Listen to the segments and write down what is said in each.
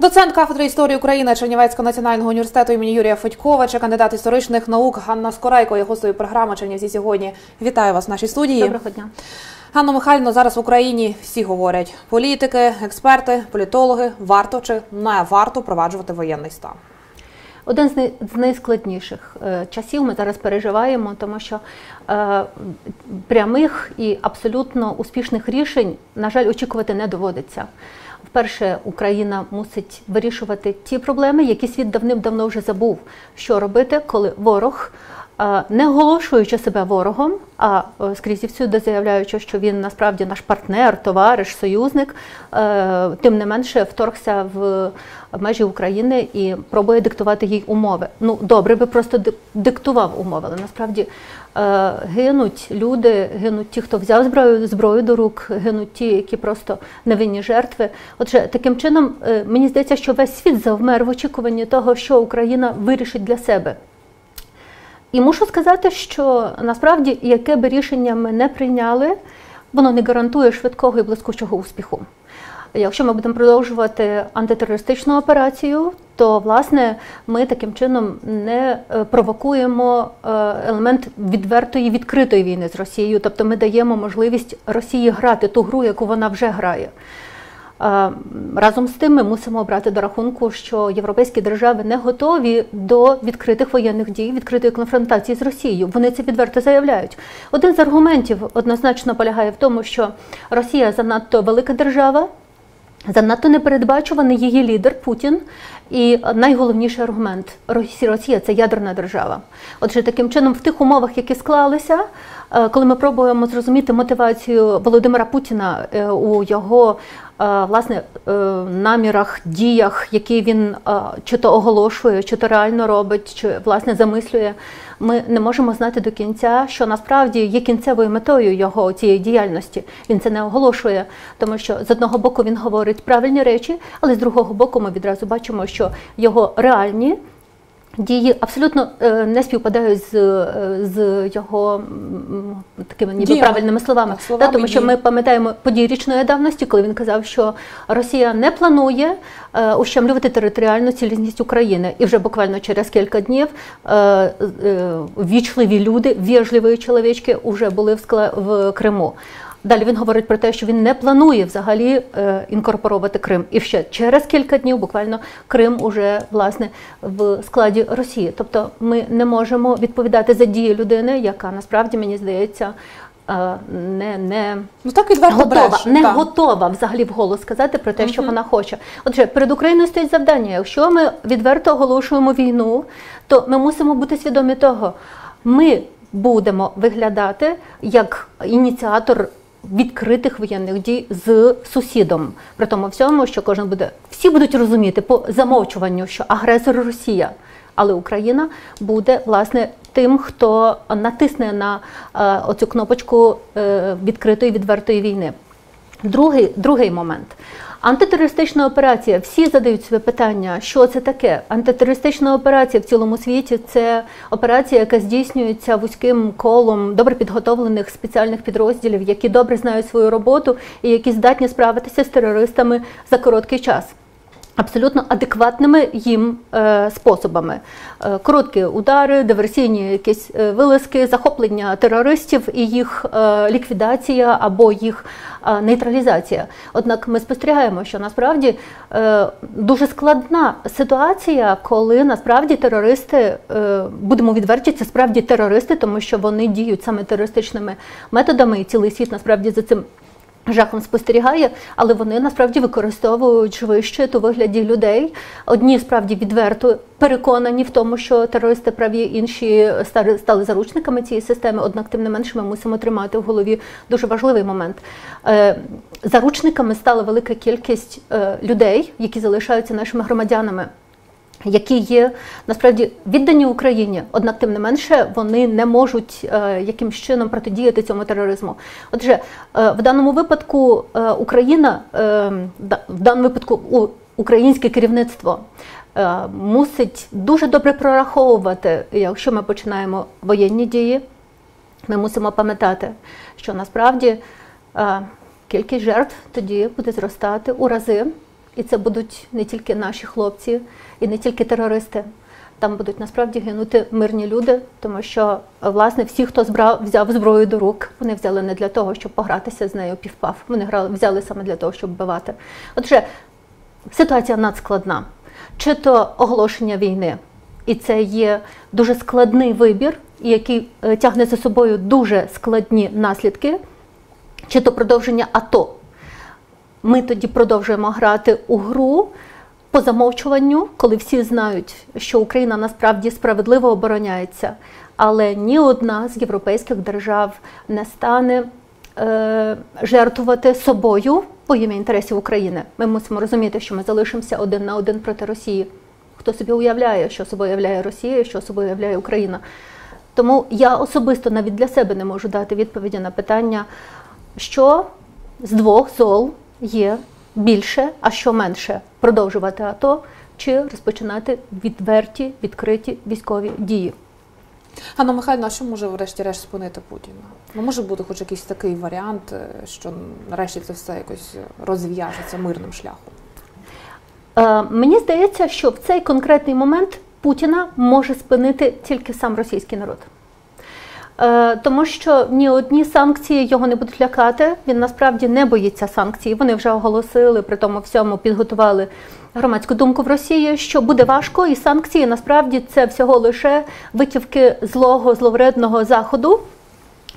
Доцент кафедри історії України Чернівецького національного університету імені Юрія Федьковича, кандидат історичних наук Ганна Скорейко є гостею програми Чернівці сьогодні. Вітаю вас в нашій студії. Доброго дня. Ганна Михайлівна, зараз в Україні всі говорять: політики, експерти, політологи, варто чи не варто проваджувати воєнний стан. Один з найскладніших е, часів ми зараз переживаємо, тому що е, прямих і абсолютно успішних рішень, на жаль, очікувати не доводиться. Вперше Україна мусить вирішувати ті проблеми, які світ давним-давно вже забув, що робити, коли ворог. Не оголошуючи себе ворогом, а е, скрізь всюди заявляючи, що він насправді наш партнер, товариш, союзник, е, тим не менше вторгся в межі України і пробує диктувати їй умови. Ну добре, би просто диктував умови, але насправді е, гинуть люди, гинуть ті, хто взяв зброю, зброю до рук, гинуть ті, які просто невинні жертви. Отже, таким чином мені здається, що весь світ завмер в очікуванні того, що Україна вирішить для себе. І мушу сказати, що насправді яке би рішення ми не прийняли, воно не гарантує швидкого і блискучого успіху. Якщо ми будемо продовжувати антитерористичну операцію, то власне ми таким чином не е, провокуємо е, елемент відвертої відкритої війни з Росією, тобто ми даємо можливість Росії грати ту гру, яку вона вже грає. Разом з тим ми мусимо брати до рахунку, що європейські держави не готові до відкритих воєнних дій, відкритої конфронтації з Росією. Вони це відверто заявляють. Один з аргументів однозначно полягає в тому, що Росія занадто велика держава. Занадто непередбачуваний її лідер Путін. І найголовніший аргумент Росі- Росія це ядерна держава. Отже, таким чином, в тих умовах, які склалися, коли ми пробуємо зрозуміти мотивацію Володимира Путіна е, у його е, власне е, намірах, діях, які він е, чи то оголошує, чи то реально робить, чи власне замислює, ми не можемо знати до кінця, що насправді є кінцевою метою його цієї діяльності. Він це не оголошує, тому що з одного боку він говорить правильні речі, але з другого боку ми відразу бачимо, що його реальні. Дії абсолютно е, не співпадають з, е, з його такими ніби Діями. правильними словами. Словами Та, тому що і- ми пам'ятаємо події річної давності, коли він казав, що Росія не планує е, ущемлювати територіальну цілісність України. І вже буквально через кілька днів е, е, вічливі люди, вежливі чоловічки, вже були в, скла- в Криму. Далі він говорить про те, що він не планує взагалі е, інкорпорувати Крим. І ще через кілька днів буквально Крим уже власне в складі Росії. Тобто ми не можемо відповідати за дії людини, яка насправді мені здається е, не, не Ну так відверто готова, бреше, не так. готова взагалі вголос сказати про те, що вона хоче. Отже, перед Україною стоїть завдання. Якщо ми відверто оголошуємо війну, то ми мусимо бути свідомі того, ми будемо виглядати як ініціатор. Відкритих воєнних дій з сусідом, при тому всьому, що кожен буде всі будуть розуміти по замовчуванню, що агресор Росія, але Україна буде власне тим, хто натисне на е, оцю кнопочку е, відкритої відвертої війни. Другий, другий момент. Антитерористична операція. Всі задають себе питання, що це таке. Антитерористична операція в цілому світі це операція, яка здійснюється вузьким колом добре підготовлених спеціальних підрозділів, які добре знають свою роботу і які здатні справитися з терористами за короткий час. Абсолютно адекватними їм е, способами: Е, короткі удари, диверсійні якісь е, вилазки, захоплення терористів і їх ліквідація або їх нейтралізація. Однак ми спостерігаємо, що насправді дуже складна ситуація, коли насправді терористи, будемо відверті, це справді терористи, тому що вони діють саме терористичними методами, і цілий світ насправді за цим жахом спостерігає, але вони насправді використовують швидше у вигляді людей. Одні справді відверто переконані в тому, що терористи праві, інші стали, заручниками цієї системи. Однак, тим не менше, ми мусимо тримати в голові дуже важливий момент. Е, заручниками стала велика кількість е, людей, які залишаються нашими громадянами які є насправді віддані Україні, однак тим не менше вони не можуть е, якимсь чином протидіяти цьому тероризму. Отже, е, в даному випадку е, Україна е, в даному випадку у, українське керівництво. е, Мусить дуже добре прораховувати, якщо ми починаємо воєнні дії, ми мусимо пам'ятати, що насправді е, кількість жертв тоді буде зростати у рази, і це будуть не тільки наші хлопці, і не тільки терористи. Там будуть насправді гинути мирні люди, тому що власне всі, хто збрав, взяв зброю до рук, вони взяли не для того, щоб погратися з нею півпав. Вони грали, взяли саме для того, щоб вбивати. Отже, ситуація надскладна. Чи то оголошення війни, і це є дуже складний вибір, який е, тягне за собою дуже складні наслідки, чи то продовження АТО. Ми тоді продовжуємо грати у гру по замовчуванню, коли всі знають, що Україна насправді справедливо обороняється, але ні одна з європейських держав не стане е, жертвувати собою по ім'я інтересів України. Ми мусимо розуміти, що ми залишимося один на один проти Росії. Хто собі уявляє, що собою являє Росія, що собою являє Україна. Тому я особисто навіть для себе не можу дати відповіді на питання, що з двох зол є більше, а що менше продовжувати АТО чи розпочинати відверті відкриті військові дії. Ганна Михайлівна, а що може врешті-решт спинити Путіна? Ну може бути хоч якийсь такий варіант, е, що нарешті це все якось розв'яжеться мирним шляхом. Е, мені здається, що в цей конкретний момент Путіна може спинити тільки сам російський народ. Е, тому що ні одні санкції його не будуть лякати. Він насправді не боїться санкцій. Вони вже оголосили, при тому всьому підготували громадську думку в Росії, що буде важко, і санкції насправді це всього лише витівки злого зловредного заходу.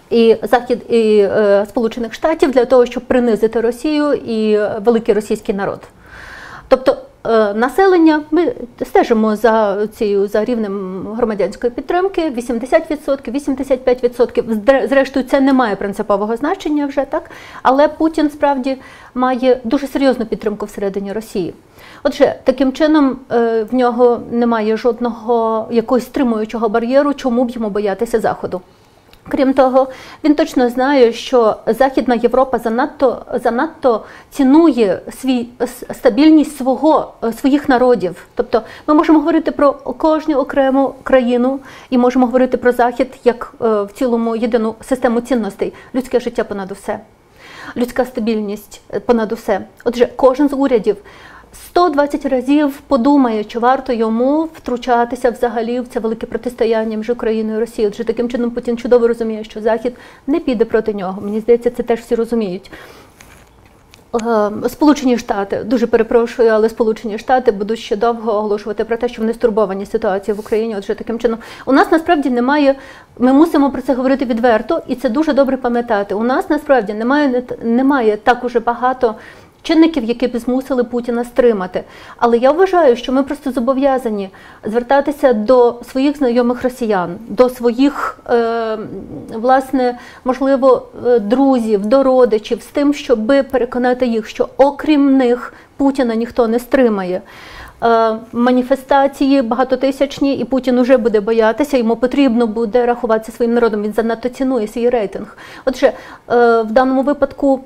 І захід і е, Сполучених Штатів для того, щоб принизити Росію і великий російський народ. Тобто Е, населення ми стежимо за цією за рівнем громадянської підтримки. 80%, 85%. Зрештою, це не має принципового значення вже так. Але Путін справді має дуже серйозну підтримку всередині Росії. Отже, таким чином е, в нього немає жодного якогось стримуючого бар'єру, чому б йому боятися заходу. Крім того, він точно знає, що Західна Європа занадто занадто цінує свій стабільність свого своїх народів. Тобто, ми можемо говорити про кожну окрему країну і можемо говорити про захід як е, в цілому єдину систему цінностей, людське життя понад усе, людська стабільність понад усе. Отже, кожен з урядів 120 разів подумає, чи варто йому втручатися взагалі в це велике протистояння між Україною і Росією. Отже, таким чином Путін чудово розуміє, що Захід не піде проти нього. Мені здається, це теж всі розуміють. Е, Сполучені Штати дуже перепрошую, але Сполучені Штати будуть ще довго оголошувати про те, що вони стурбовані ситуацією в Україні. Отже, таким чином, у нас насправді немає. Ми мусимо про це говорити відверто, і це дуже добре пам'ятати. У нас насправді немає немає так уже багато чинників, які б змусили Путіна стримати. Але я вважаю, що ми просто зобов'язані звертатися до своїх знайомих росіян, до своїх, е, власне, можливо, е, друзів, до родичів з тим, щоб переконати їх, що окрім них Путіна ніхто не стримає. Е, маніфестації багатотисячні, і Путін уже буде боятися, йому потрібно буде рахуватися своїм народом. Він занадто цінує свій рейтинг. Отже, в даному випадку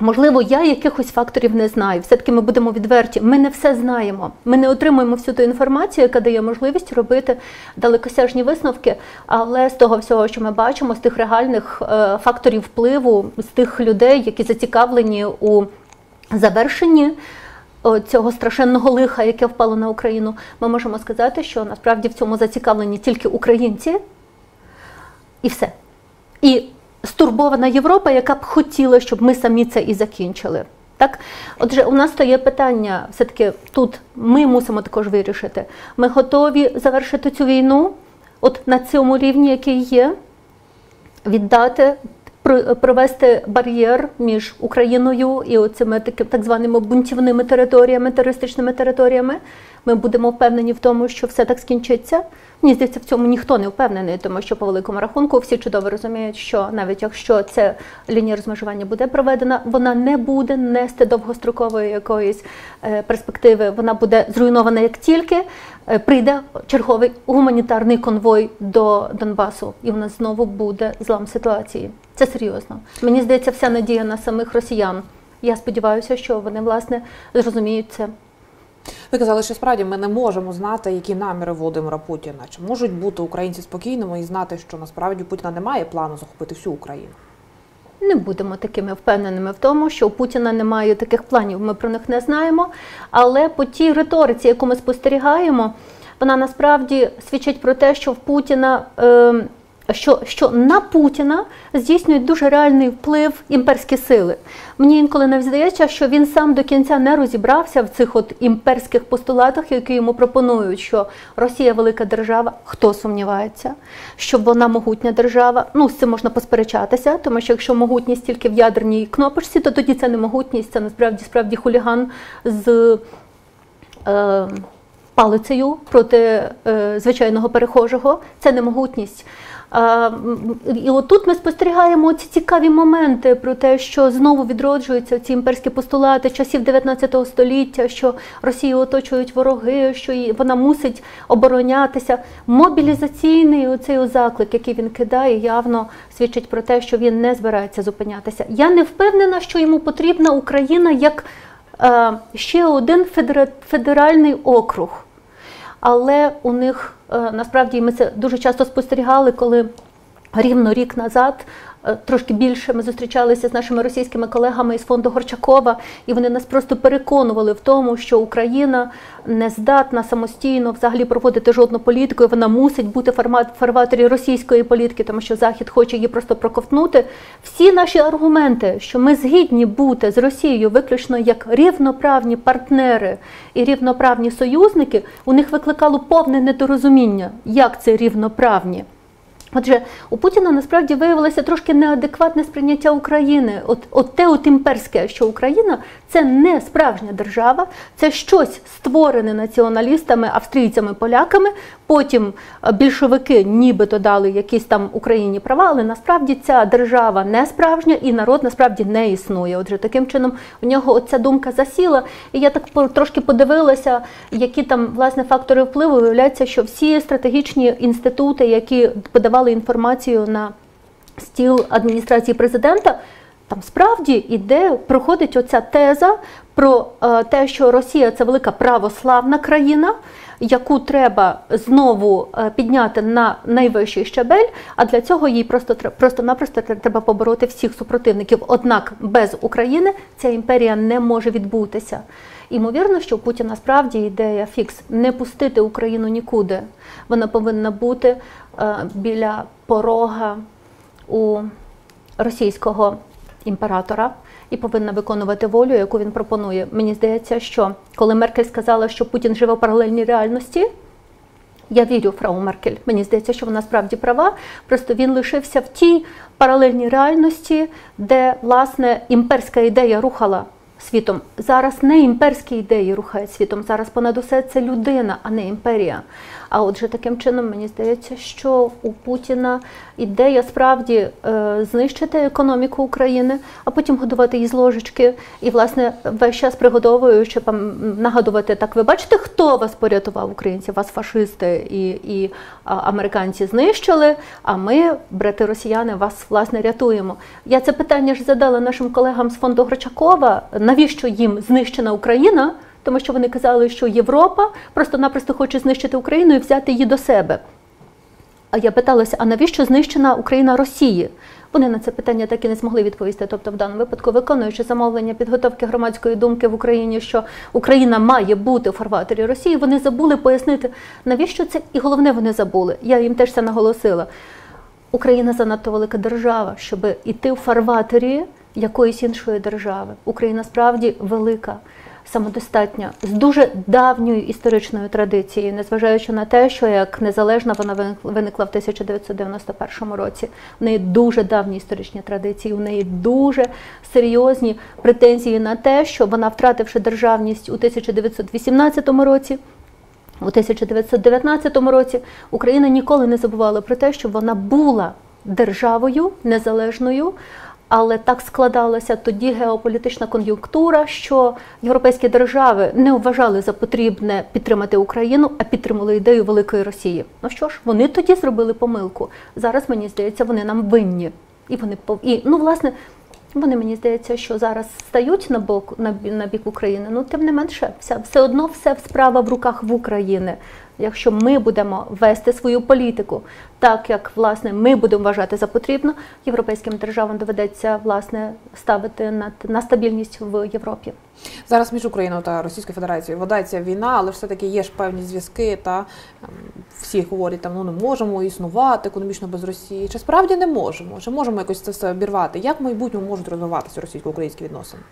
Можливо, я якихось факторів не знаю. Все-таки ми будемо відверті. Ми не все знаємо. Ми не отримуємо всю ту інформацію, яка дає можливість робити далекосяжні висновки. Але з того всього, що ми бачимо, з тих реальних е, факторів впливу, з тих людей, які зацікавлені у завершенні цього страшенного лиха, яке впало на Україну, ми можемо сказати, що насправді в цьому зацікавлені тільки українці і все. І стурбована Європа, яка б хотіла, щоб ми самі це і закінчили. Так, отже, у нас то є питання, все-таки тут ми мусимо також вирішити. Ми готові завершити цю війну, от на цьому рівні, який є, віддати, провести бар'єр між Україною і оцими так званими бунтівними територіями, терористичними територіями. Ми будемо впевнені в тому, що все так скінчиться. Мені здається, в цьому ніхто не впевнений, тому що по великому рахунку всі чудово розуміють, що навіть якщо ця лінія розмежування буде проведена, вона не буде нести довгострокової якоїсь е, перспективи. Вона буде зруйнована як тільки прийде черговий гуманітарний конвой до Донбасу, і в нас знову буде злам ситуації. Це серйозно. Мені здається, вся надія на самих росіян. Я сподіваюся, що вони власне зрозуміють це. Ви казали, що справді ми не можемо знати, які наміри Володимира Путіна. Чи можуть бути українці спокійними і знати, що насправді Путіна немає плану захопити всю Україну? Не будемо такими впевненими в тому, що у Путіна немає таких планів. Ми про них не знаємо. Але по тій риториці, яку ми спостерігаємо, вона насправді свідчить про те, що в Путіна. Е, що що на Путіна здійснюють дуже реальний вплив імперські сили. Мені інколи не здається, що він сам до кінця не розібрався в цих от імперських постулатах, які йому пропонують, що Росія велика держава, хто сумнівається, що вона могутня держава. Ну, з цим можна посперечатися, тому що якщо могутність тільки в ядерній кнопочці, то тоді це не могутність, це насправді справді хуліган з. Е, Палицею проти е, звичайного перехожого це не могутність. І отут ми спостерігаємо ці цікаві моменти про те, що знову відроджуються ці імперські постулати часів 19 століття, що Росію оточують вороги, що вона мусить оборонятися. Мобілізаційний оцей заклик, який він кидає, явно свідчить про те, що він не збирається зупинятися. Я не впевнена, що йому потрібна Україна як е, ще один федеральний округ але у них насправді ми це дуже часто спостерігали, коли рівно рік назад. Е, трошки більше ми зустрічалися з нашими російськими колегами із фонду Горчакова, і вони нас просто переконували в тому, що Україна не здатна самостійно взагалі проводити жодну політику. і Вона мусить бути в фарватері російської політики, тому що Захід хоче її просто проковтнути. Всі наші аргументи, що ми згідні бути з Росією виключно як рівноправні партнери і рівноправні союзники, у них викликало повне недорозуміння, як це рівноправні. Отже, у Путіна насправді виявилося трошки неадекватне сприйняття України. От от те от імперське, що Україна це не справжня держава, це щось створене націоналістами, австрійцями, поляками. Потім е, більшовики нібито дали якісь там Україні права, але насправді ця держава не справжня і народ насправді не існує. Отже, таким чином у нього ця думка засіла. І я так трошки подивилася, які там власне фактори впливу. Виявляється, що всі стратегічні інститути, які подавали інформацію на стіл адміністрації президента. Там справді іде, проходить оця теза про е, те, що Росія це велика православна країна, яку треба знову е, підняти на найвищий щабель. А для цього їй просто просто-напросто треба побороти всіх супротивників. Однак без України ця імперія не може відбутися. Імовірно, що у Путіна справді ідея фікс не пустити Україну нікуди. Вона повинна бути е, біля порога у російського імператора і повинна виконувати волю, яку він пропонує. Мені здається, що коли Меркель сказала, що Путін живе в паралельній реальності. Я вірю Фрау Меркель. Мені здається, що вона справді права. Просто він лишився в тій паралельній реальності, де власне імперська ідея рухала світом. Зараз не імперські ідеї рухають світом. Зараз понад усе це людина, а не імперія. А отже, таким чином мені здається, що у Путіна ідея справді е, знищити економіку України, а потім годувати її з ложечки. І, власне, весь час пригодовую, щоб нагадувати так. Ви бачите, хто вас порятував українців? Вас фашисти і і американці знищили. А ми, брати росіяни, вас власне рятуємо. Я це питання ж задала нашим колегам з фонду Грачакова. Навіщо їм знищена Україна? Тому що вони казали, що Європа просто-напросто хоче знищити Україну і взяти її до себе. А я питалася, а навіщо знищена Україна Росії? Вони на це питання так і не змогли відповісти. Тобто, в даному випадку, виконуючи замовлення підготовки громадської думки в Україні, що Україна має бути у фарватері Росії, вони забули пояснити, навіщо це, і головне, вони забули. Я їм теж це наголосила. Україна занадто велика держава, щоб іти в фарватері якоїсь іншої держави. Україна справді велика самодостатня з дуже давньою історичною традицією, незважаючи на те, що як незалежна вона виникла в 1991 році. В неї дуже давні історичні традиції, у неї дуже серйозні претензії на те, що вона, втративши державність у 1918 році. У 1919 році Україна ніколи не забувала про те, що вона була державою незалежною, але так складалася тоді геополітична кон'юнктура, що європейські держави не вважали за потрібне підтримати Україну, а підтримали ідею великої Росії. Ну що ж, вони тоді зробили помилку. Зараз мені здається, вони нам винні. І вони і, ну, власне, вони мені здається, що зараз стають на бок на, бік України. Ну тим не менше, все все одно все справа в руках в України. Якщо ми будемо вести свою політику так, як власне ми будемо вважати за потрібно, європейським державам доведеться власне ставити на, на стабільність в Європі. Зараз між Україною та Російською Федерацією ведеться війна, але все таки є ж певні зв'язки. Та ем, всі говорять, там ну не можемо існувати економічно без Росії. Чи справді не можемо? Чи можемо якось це обірвати? Як в майбутньому можуть розвиватися російсько-українські відносини?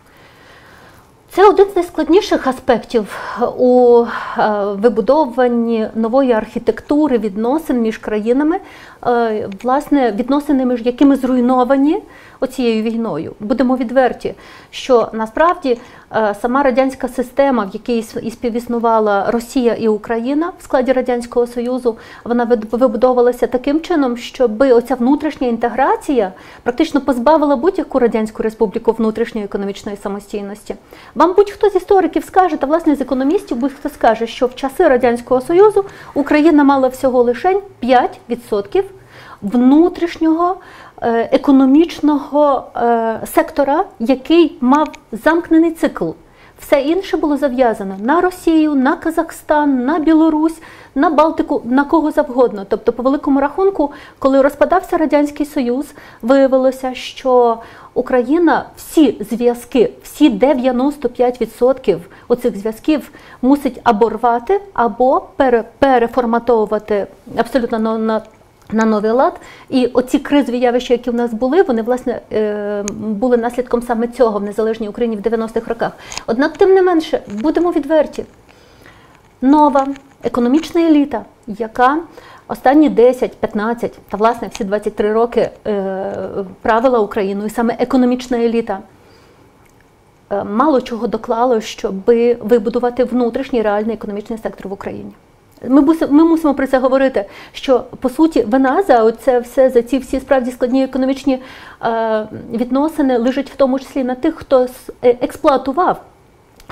Це один з найскладніших аспектів у е, вибудовуванні нової архітектури відносин між країнами, власне, відносини між якими зруйновані оцією війною. Будемо відверті, що насправді е, сама радянська система, в якій і співіснувала Росія і Україна в складі радянського союзу, вона вибудовувалася таким чином, щоб оця внутрішня інтеграція практично позбавила будь-яку радянську республіку внутрішньої економічної самостійності. Вам будь-хто з істориків скаже, та власне з економістів будь-хто скаже, що в часи радянського союзу Україна мала всього лише 5% внутрішнього Е, економічного е, сектора, який мав замкнений цикл. Все інше було зав'язано на Росію, на Казахстан, на Білорусь, на Балтику, на кого завгодно. Тобто, по великому рахунку, коли розпадався Радянський Союз, виявилося, що Україна всі зв'язки, всі 95% оцих зв'язків мусить або рвати, або переформатовувати абсолютно на на новий лад. І оці кризові явища, які в нас були, вони власне е, були наслідком саме цього в незалежній Україні в 90-х роках. Однак, тим не менше, будемо відверті. Нова економічна еліта, яка останні 10-15 та власне всі 23 роки е, правила Україною, саме економічна еліта. Е, мало чого доклало, щоб вибудувати внутрішній реальний економічний сектор в Україні. Ми ми мусимо про це говорити. Що по суті вина за оце все за ці всі справді складні економічні е, відносини лежить в тому числі на тих, хто е, експлуатував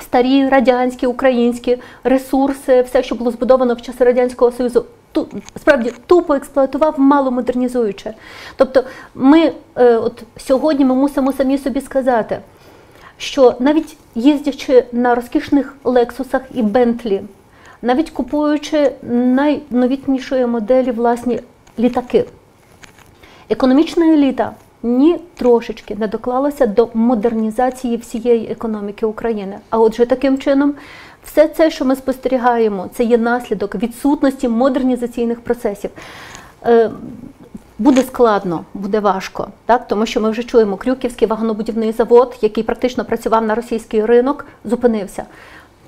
старі радянські українські ресурси, все, що було збудовано в часи радянського союзу. Ту справді тупо експлуатував, мало модернізуючи. Тобто, ми е, от сьогодні ми мусимо самі собі сказати, що навіть їздячи на розкішних лексусах і Бентлі навіть купуючи найновітнішої моделі власні літаки. Економічна еліта ні трошечки не доклалася до модернізації всієї економіки України. А отже, таким чином, все це, що ми спостерігаємо, це є наслідок відсутності модернізаційних процесів. Е, буде складно, буде важко, так тому що ми вже чуємо, Крюківський вагонобудівний завод, який практично працював на російський ринок, зупинився.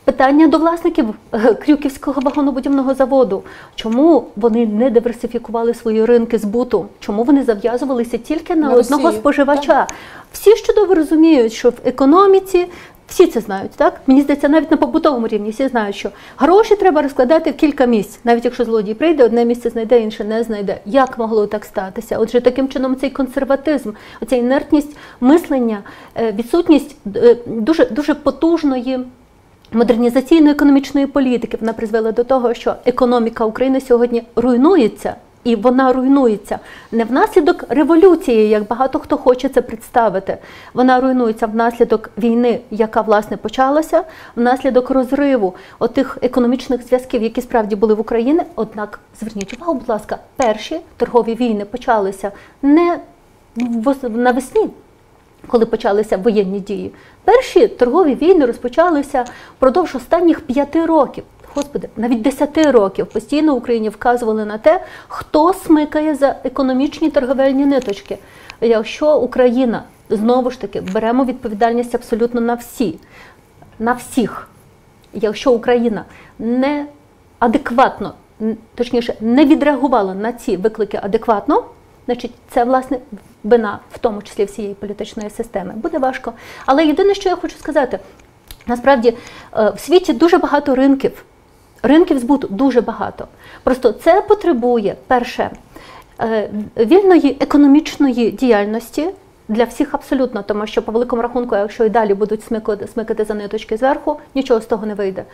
Питання до власників е, Крюківського вагонобудівного заводу. Чому вони не диверсифікували свої ринки збуту? Чому вони зав'язувалися тільки на, на одного Росії, споживача? Так? Всі ж чудово розуміють, що в економіці всі це знають, так? Мені здається, навіть на побутовому рівні всі знають, що гроші треба розкладати в кілька місць. Навіть якщо злодій прийде, одне місце знайде, інше не знайде. Як могло так статися? Отже, таким чином цей консерватизм, оця інертність мислення, е, відсутність е, дуже дуже потужної модернізаційно-економічної політики вона призвела до того, що економіка України сьогодні руйнується. І вона руйнується не внаслідок революції, як багато хто хоче це представити. Вона руйнується внаслідок війни, яка власне почалася, внаслідок розриву отих економічних зв'язків, які справді були в Україні. Однак зверніть увагу, будь ласка, перші торгові війни почалися не навесні коли почалися воєнні дії. Перші торгові війни розпочалися впродовж останніх п'яти років. Господи, навіть десяти років постійно в Україні вказували на те, хто смикає за економічні торговельні ниточки. Якщо Україна знову ж таки беремо відповідальність абсолютно на всі, на всіх, якщо Україна не адекватно, точніше, не відреагувала на ці виклики адекватно, значить це власне вина, в тому числі всієї політичної системи. Буде важко. Але єдине, що я хочу сказати, насправді е, в світі дуже багато ринків. Ринків збуту дуже багато. Просто це потребує перше е, вільної економічної діяльності. Для всіх абсолютно, тому що по великому рахунку, якщо і далі будуть смикати, за ниточки зверху, нічого з того не вийде.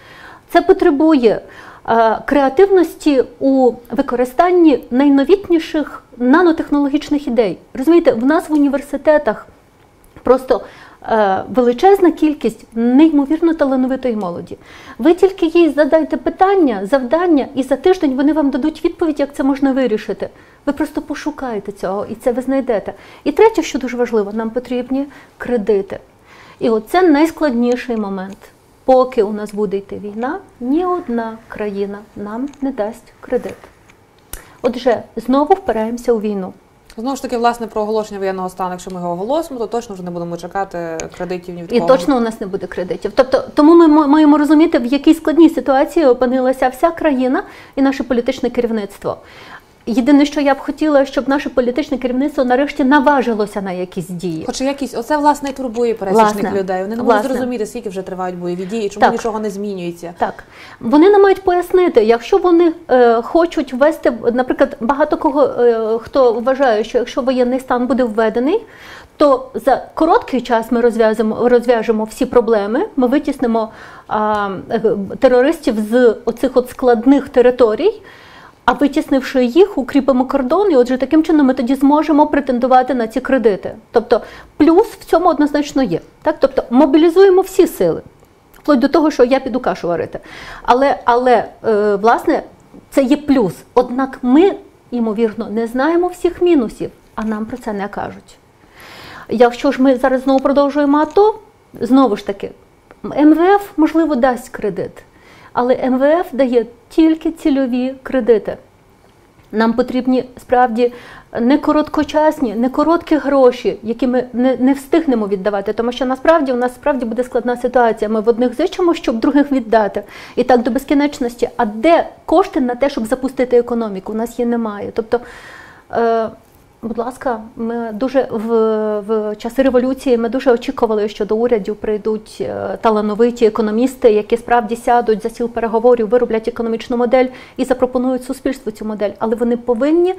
Це потребує е, креативності у використанні найновітніших нанотехнологічних ідей. Розумієте, в нас в університетах просто е, величезна кількість неймовірно талановитої молоді. Ви тільки їй задайте питання, завдання, і за тиждень вони вам дадуть відповідь, як це можна вирішити. Ви просто пошукаєте цього і це ви знайдете. І третє, що дуже важливо, нам потрібні кредити. І оце найскладніший момент. Поки у нас буде йти війна, ні одна країна нам не дасть кредит. Отже, знову впираємося у війну. Знову ж таки, власне, про оголошення воєнного стану, якщо ми його оголосимо, то точно вже не будемо чекати кредитів ні від І точно у нас не буде кредитів. Тобто, тому ми маємо розуміти, в якій складній ситуації опинилася вся країна і наше політичне керівництво. Єдине, що я б хотіла, щоб наше політичне керівництво нарешті наважилося на якісь дії. Хоча якісь, оце власне і турбує пересічних Власне. людей. Вони не можуть зрозуміти, скільки вже тривають бойові дії, чому Так. нічого не змінюється. Так, вони не мають пояснити, якщо вони е, хочуть ввести, наприклад, багато кого е, хто вважає, що якщо воєнний стан буде введений, то за короткий час ми розв'язимо розв'яжемо всі проблеми. Ми витіснимо а, е, терористів з оцих от складних територій. А витіснивши їх, укріпимо кордон, і отже, таким чином ми тоді зможемо претендувати на ці кредити. Тобто, плюс в цьому однозначно є. Так, тобто мобілізуємо всі сили вплоть до того, що я піду кашу варити. Але, але е, власне, це є плюс. Однак ми, ймовірно, не знаємо всіх мінусів, а нам про це не кажуть. Якщо ж ми зараз знову продовжуємо АТО, знову ж таки, МВФ, можливо, дасть кредит, але МВФ дає тільки цільові кредити. Нам потрібні справді не короткочасні, не короткі гроші, які ми не, не встигнемо віддавати, тому що насправді у нас справді буде складна ситуація. Ми в одних зичимо, щоб других віддати, і так до безкінечності. А де кошти на те, щоб запустити економіку? У нас її немає. Тобто, е, будь ласка, ми дуже в, в часи революції ми дуже очікували, що до урядів прийдуть е, талановиті економісти, які справді сядуть за стіл переговорів, вироблять економічну модель і запропонують суспільству цю модель. Але вони повинні.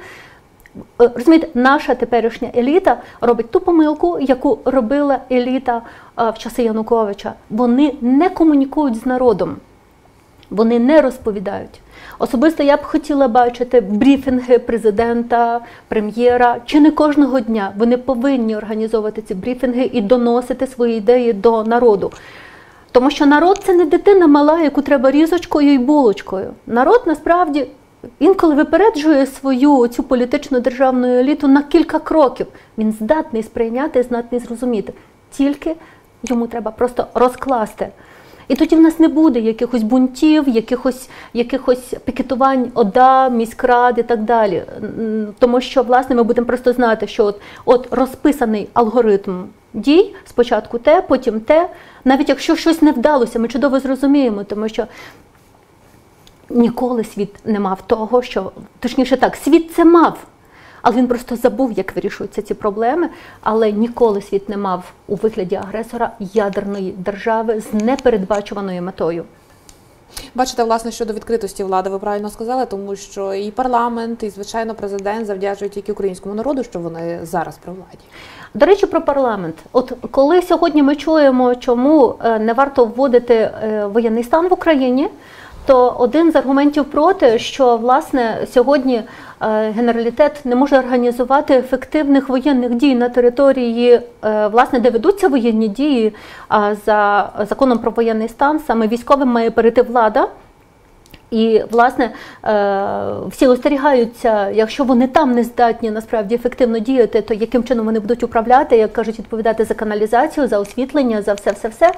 Е, Розумієте, наша теперішня еліта робить ту помилку, яку робила еліта е, в часи Януковича. Вони не комунікують з народом, вони не розповідають. Особисто я б хотіла бачити брифінги президента, прем'єра, чи не кожного дня. Вони повинні організовувати ці брифінги і доносити свої ідеї до народу. Тому що народ це не дитина мала, яку треба різочкою і булочкою. Народ насправді інколи випереджує свою цю політичну державну еліту на кілька кроків. Він здатний сприйняти, здатний зрозуміти. Тільки йому треба просто розкласти. І тоді в нас не буде якихось бунтів, якихось, якихось пікетувань ОДА, міськрад і так далі. Тому що, власне, ми будемо просто знати, що от, от розписаний алгоритм дій, спочатку те, потім те. Навіть якщо щось не вдалося, ми чудово зрозуміємо, тому що ніколи світ не мав того, що точніше так, світ це мав. Але він просто забув, як вирішуються ці проблеми. Але ніколи світ не мав у вигляді агресора ядерної держави з непередбачуваною метою. Бачите, власне, щодо відкритості влади, ви правильно сказали, тому що і парламент, і звичайно президент завдячують тільки українському народу, що вони зараз при владі. До речі, про парламент. От коли сьогодні ми чуємо, чому е, не варто вводити е, воєнний стан в Україні, то один з аргументів проти, що власне сьогодні е, генералітет не може організувати ефективних воєнних дій на території, е, власне, де ведуться воєнні дії, а за законом про воєнний стан саме військовим має перейти влада. І, власне, е, всі остерігаються, якщо вони там не здатні насправді ефективно діяти, то яким чином вони будуть управляти, як кажуть, відповідати за каналізацію, за освітлення, за все-все-все.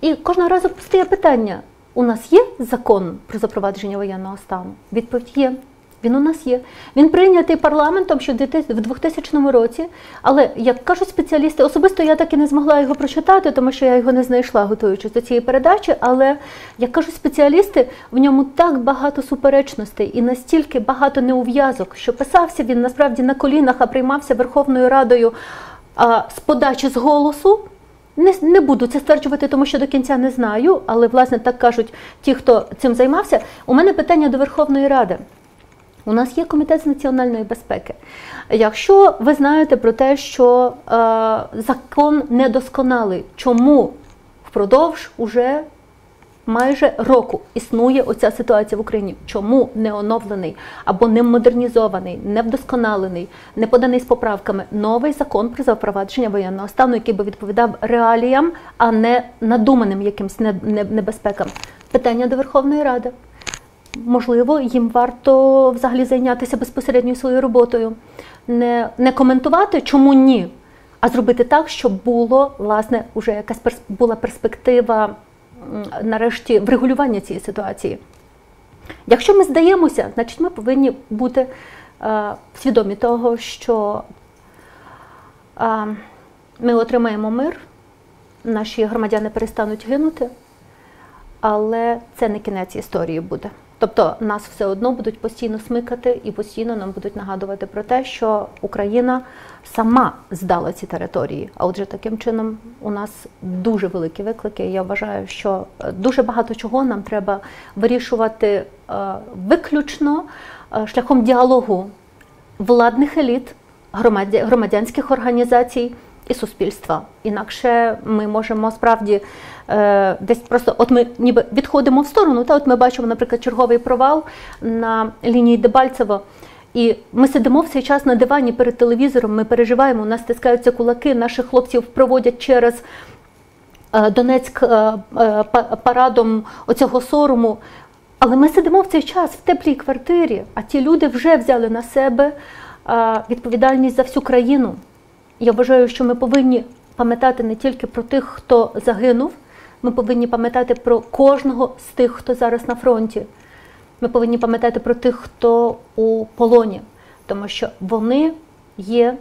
І кожного разу постає питання: у нас є закон про запровадження воєнного стану? Відповідь є. Він у нас є. Він прийнятий парламентом ще в 2000 році. Але як кажуть спеціалісти, особисто я так і не змогла його прочитати, тому що я його не знайшла, готуючись до цієї передачі. Але як кажуть спеціалісти, в ньому так багато суперечностей і настільки багато неув'язок, що писався він насправді на колінах, а приймався Верховною Радою а, з подачі з голосу. Не, не буду це стверджувати, тому що до кінця не знаю, але власне так кажуть ті, хто цим займався. У мене питання до Верховної Ради. У нас є комітет з національної безпеки. Якщо ви знаєте про те, що е, закон недосконалий, чому впродовж уже майже року існує оця ситуація в Україні. Чому не оновлений або не модернізований, не вдосконалений, не поданий з поправками новий закон про запровадження воєнного стану, який би відповідав реаліям, а не надуманим якимсь не- не- небезпекам? Питання до Верховної Ради. Можливо, їм варто взагалі зайнятися безпосередньо своєю роботою, не, не коментувати, чому ні, а зробити так, щоб було власне уже якась перс- була перспектива нарешті врегулювання цієї ситуації. Якщо ми здаємося, значить ми повинні бути е, свідомі того, що е, ми отримаємо мир, наші громадяни перестануть гинути, але це не кінець історії буде. Тобто нас все одно будуть постійно смикати і постійно нам будуть нагадувати про те, що Україна сама здала ці території. А отже, таким чином у нас дуже великі виклики. Я вважаю, що е, дуже багато чого нам треба вирішувати е, виключно е, шляхом діалогу владних еліт, громадя- громадянських організацій і суспільства. Інакше ми можемо справді десь просто, от ми ніби відходимо в сторону. Та от ми бачимо, наприклад, черговий провал на лінії Дебальцево. І ми сидимо в цей час на дивані перед телевізором, ми переживаємо, у нас стискаються кулаки, наших хлопців проводять через е, Донецьк е, е, парадом оцього сорому. Але ми сидимо в цей час в теплій квартирі, а ті люди вже взяли на себе е, відповідальність за всю країну. Я вважаю, що ми повинні пам'ятати не тільки про тих, хто загинув, ми повинні пам'ятати про кожного з тих, хто зараз на фронті. Ми повинні пам'ятати про тих, хто у полоні, тому що вони є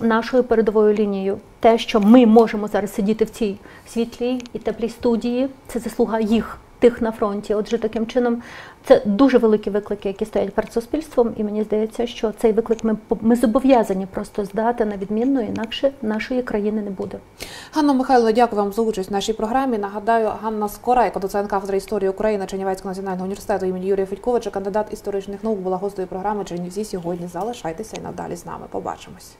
нашою передовою лінією. Те, що ми можемо зараз сидіти в цій світлій і теплій студії, це заслуга їх, тих на фронті. Отже, таким чином, це дуже великі виклики, які стоять перед суспільством, і мені здається, що цей виклик ми, ми зобов'язані просто здати на відмінно, інакше нашої країни не буде. Ганна Михайло, дякую вам за участь в нашій програмі. Нагадаю, Ганна Скорайко, доцент кафедри історії України Чернівецького національного університету імені Юрія Федьковича, кандидат історичних наук, була гостею програми Чернівці сьогодні. Залишайтеся і надалі з нами. Побачимось.